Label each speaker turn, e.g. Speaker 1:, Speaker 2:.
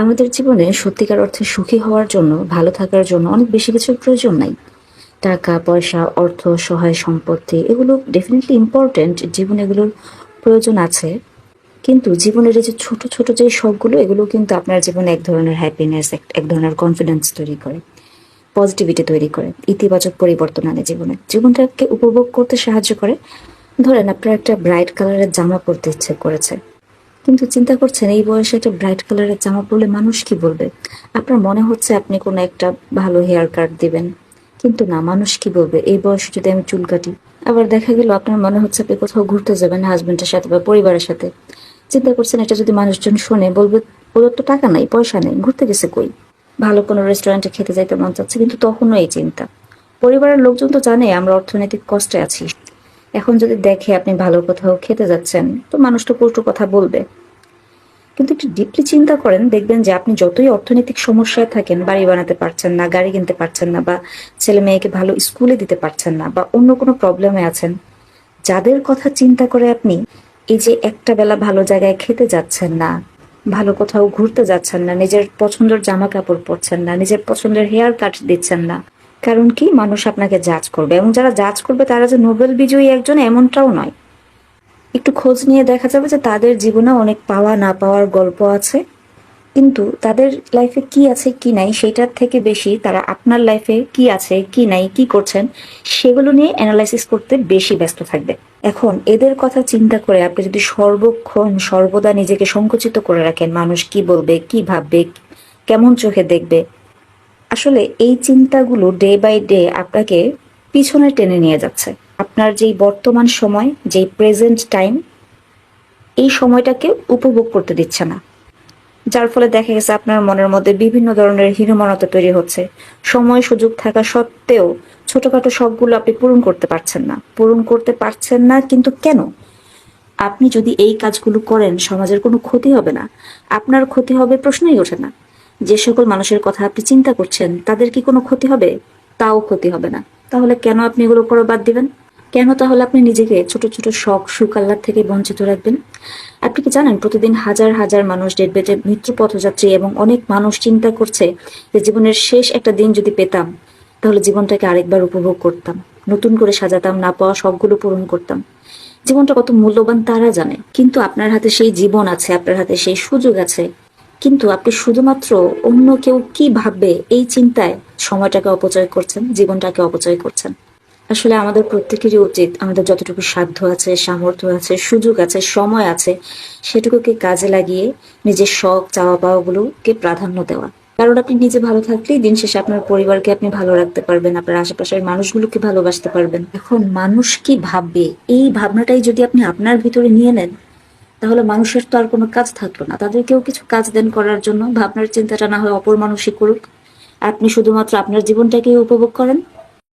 Speaker 1: আমাদের জীবনে সত্যিকার অর্থে সুখী হওয়ার জন্য, ভালো থাকার জন্য অনেক বেশি কিছুর প্রয়োজন নাই। টাকা, পয়সা, অর্থ, সহায় সম্পত্তি, এগুলো ডেফিনেটলি ইম্পর্ট্যান্ট জীবনে এগুলোর প্রয়োজন আছে। কিন্তু জীবনের যে ছোট ছোট যে শখগুলো, এগুলো কিন্তু আপনার জীবনে এক ধরনের হ্যাপিনেস এক ধরনের কনফিডেন্স তৈরি করে পজিটিভিটি তৈরি করে, ইতিবাচক পরিবর্তন আনে জীবনে। জীবনটাকে উপভোগ করতে সাহায্য করে। ধরেন আপনার একটা ব্রাইট কালারের জামা পরতে ইচ্ছে করেছে। কিন্তু চিন্তা করছেন, এই বয়সে একটা ব্রাইট কালারের জামা পরলে মানুষ কি বলবে? আপনার মনে হচ্ছে আপনি কোনো একটা ভালো হেয়ার কাট দিবেন। কিন্তু না, মানুষ কি বলবে? এই বয়সে যদি আমি চুল কাটি, আবার দেখা গেল আপনার মনে হচ্ছে আপনি কোথাও ঘুরতে যাবেন হাজবেন্ডের সাথে বা পরিবারের সাথে। চিন্তা করছেন, এটা যদি মানুষজন শোনে, বলবে ওদের তো টাকা নাই, পয়সা নেই, ঘুরতে গেছে কই? ভালো কোনো রেস্টুরেন্টে খেতে যাইতে মন চাচ্ছে, কিন্তু তখনও এই চিন্তা। পরিবারের লোকজন তো জানে, আমরা অর্থনৈতিক কষ্টে আছি। এখন যদি দেখে আপনি ভালো কোথাও খেতে যাচ্ছেন, তো মানুষ তো কটু কথা বলবে। কিন্তু একটু ডিপলি চিন্তা করেন, দেখবেন যে আপনি যতই অর্থনৈতিক সমস্যায় থাকেন, বাড়ি বানাতে পারছেন না, গাড়ি কিনতে পারছেন না, বা ছেলে মেয়েকে ভালো স্কুলে দিতে পারছেন না, বা অন্য কোনো প্রবলেমে আছেন, যাদের কথা চিন্তা করে আপনি এই যে একটা বেলা ভালো জায়গায় খেতে যাচ্ছেন না, ভালো কোথাও ঘুরতে যাচ্ছেন না, নিজের পছন্দের জামা কাপড় পরছেন না, নিজের পছন্দের হেয়ার কাট দিচ্ছেন না, কারণ কি? মানুষ আপনাকে জাজ করবে। এবং যারা জাজ করবে, তারা যে নোবেল বিজয়ী একজন এমনটাও নয়। একটু খোঁজ নিয়ে দেখা যাবে যে তাদের জীবনে অনেক পাওয়া না পাওয়ার গল্প আছে। কিন্তু তাদের লাইফে কি আছে, কি নাই, সেটার থেকে বেশি তারা আপনার লাইফে কি আছে, কি নাই, কি করছেন, সেগুলো নিয়ে অ্যানালাইসিস করতে বেশি ব্যস্ত থাকবে। এখন এদের কথা চিন্তা করে আপনি যদি সর্বক্ষণ, সর্বদা নিজেকে সংকুচিত করে রাখেন, মানুষ কি বলবে, কি ভাববে, কেমন চোখে দেখবে, আসলে এই চিন্তাগুলো ডে বাই ডে আপনাকে পিছনে টেনে নিয়ে যাচ্ছে। আপনার যেই বর্তমান সময়, যেই প্রেজেন্ট টাইম এই সময়টাকে উপভোগ করতে দিচ্ছে না। যার ফলে দেখা গেছে আপনার মনের মধ্যে বিভিন্ন ধরনের হীনমনতা তৈরি হচ্ছে। সময়, সুযোগ থাকা সত্ত্বেও ছোটখাটো শখগুলো আপনি পূরণ করতে পারছেন না। পূরণ করতে পারছেন না, কিন্তু কেন? আপনি যদি এই কাজগুলো করেন, সমাজের কোনো ক্ষতি হবে না। আপনার ক্ষতি হবে প্রশ্নই ওঠে না। যে সকল মানুষের কথা আপনি চিন্তা করছেন, তাদের কি কোনো ক্ষতি হবে? তাও ক্ষতি হবে না। তাহলে কেন আপনি এগুলো করা বাদ দিবেন? কেন তাহলে আপনি নিজেকে ছোট ছোট শখ সুখ আহ্লাদ থেকে বঞ্চিত রাখবেন? আপনি কি জানেন, প্রতিদিন হাজার হাজার মানুষ ডেট বেটে মৃত্যু পথযাত্রী এবং অনেক মানুষ চিন্তা করছে যে জীবনের শেষ একটা দিন যদি পেতাম, তাহলে জীবনটাকে আরেকবার উপভোগ করতাম, নতুন করে সাজাতাম, না পাওয়া সবগুলো পূরণ করতাম। জীবনটা কত মূল্যবান তারা জানে, কিন্তু আপনার হাতে সেই জীবন আছে, আপনার হাতে সেই সুযোগ আছে। কিন্তু আপনি শুধুমাত্র অন্য কেউ কি ভাববে এই চিন্তায় সময়টাকে অপচয় করছেন, জীবনটাকে অপচয় করছেন? আসলে আমাদের প্রত্যেকেরই উচিত, আমাদের যতটুকু সাধ্য আছে, সামর্থ্য আছে, সুযোগ আছে, সময় আছে, সেটুকুকে কাজে লাগিয়ে নিজের শখ চাওয়া পাওয়াগুলোকে প্রাধান্য দেওয়া। কারণ আপনি নিজে ভালো থাকলেই দিন শেষে আপনার পরিবারকে আপনি ভালো রাখতে পারবেন, আপনার আশেপাশের মানুষগুলোকে ভালোবাসতে পারবেন। এখন মানুষ কি ভাববে? এই ভাবনাটাই যদি আপনি আপনার ভিতরে নিয়ে নেন, তাহলে মানুষের তো আর কোনো কাজ থাকল না। তাদেরকেও কিছু কাজ দেন করার জন্য, ভাবনার চিন্তাটা না হয় অপর মানুষই করুক। আপনি শুধুমাত্র আপনার জীবনটাকেই উপভোগ করেন